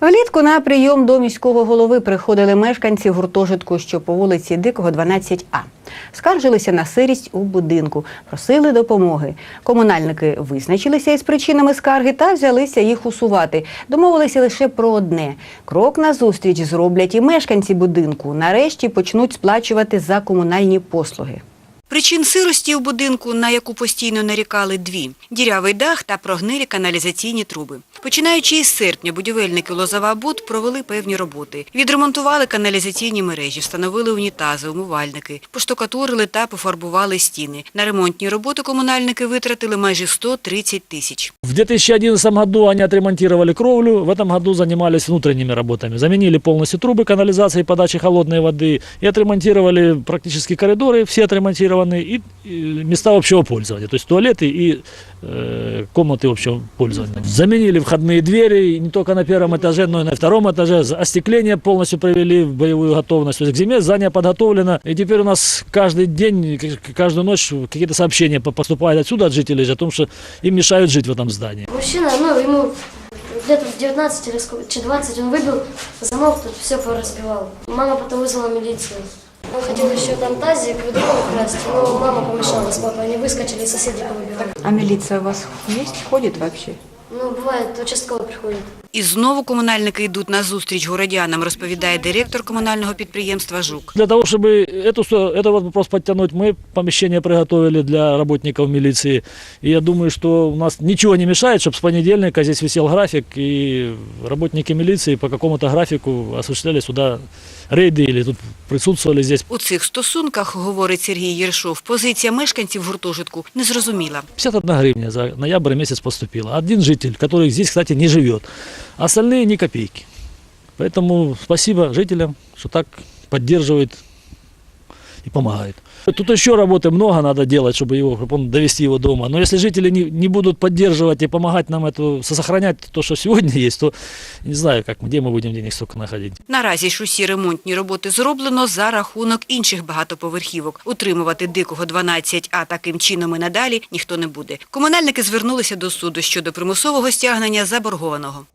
Влітку на прийом до міського голови приходили мешканці гуртожитку, що по вулиці Дикого, 12А. Скаржилися на сирість у будинку, просили допомоги. Комунальники визначилися із причинами скарги та взялися їх усувати. Домовилися лише про одне: крок назустріч зроблять і мешканці будинку. Нарешті почнуть сплачувати за комунальні послуги. Причин сирості у будинку, на яку постійно нарікали дві – дірявий дах та прогнилі каналізаційні труби. Починаючи із серпня, будівельники Лозова Буд провели певні роботи. Відремонтували каналізаційні мережі, встановили унітази, умивальники, поштукатурили та пофарбували стіни. На ремонтні роботи комунальники витратили майже 130 тисяч. В 2011 году они отремонтировали кровлю, в этом году занимались внутренними работами. Заменили полностью трубы канализации и подачи холодной воды и отремонтировали практически коридоры, все Отремонтированы, и, места общего пользования, то есть туалеты и э, комнаты общего пользования. Заменили входные двери не только на первом этаже, но и на втором этаже. Остекление полностью привели в боевую готовность. То есть к зиме здание подготовлено. И теперь у нас каждый день, каждую ночь какие-то сообщения по- поступают отсюда от жителей о том, что им мешают жить в этом здании. Мужчина, ну, ему где-то в 19 или сколько, чи 20 он выбил замок, тут все поразбивал. Мама потом вызвала милицию. Он хотел еще фантазии ведро украсть, но мама помешала с папой, они выскочили, и соседи повыбивали. А милиция у вас есть, ходит взагалі? Ну, бывает, участковый приходит. І знову комунальники йдуть на зустріч городянам, розповідає директор комунального підприємства «Жук». Для того, чтобы эту, всё- этот вот вопрос подтянуть, мы помещение приготовили для работников милиции. И я думаю, что у нас ничего не мешает, чтобы с понедельника здесь висел график, и работники милиции по какому-то графику осуществляли сюда рейды или тут присутствовали здесь. У цих стосунках, говорить Сергій Єршов, позиція мешканців гуртожитку незрозуміла. 51 гривня за ноябрь месяц поступила. Один житель, который здесь, кстати, не живет. А остальные ни копейки. Поэтому спасибо жителям, что так поддерживают и помогают. Тут еще работы много надо делать, чтобы его, чтобы он довести его дома. Но если жители не, не будут поддерживать и помогать нам это, сохранять то, что сегодня есть, то не знаю, как, где мы будем денег столько находить. Наразі ж усі ремонтні роботи зроблено за рахунок інших багатоповерхівок. Утримувати дикого 12, а таким чином і надалі ніхто не буде. Комунальники звернулися до суду щодо примусового стягнення заборгованого.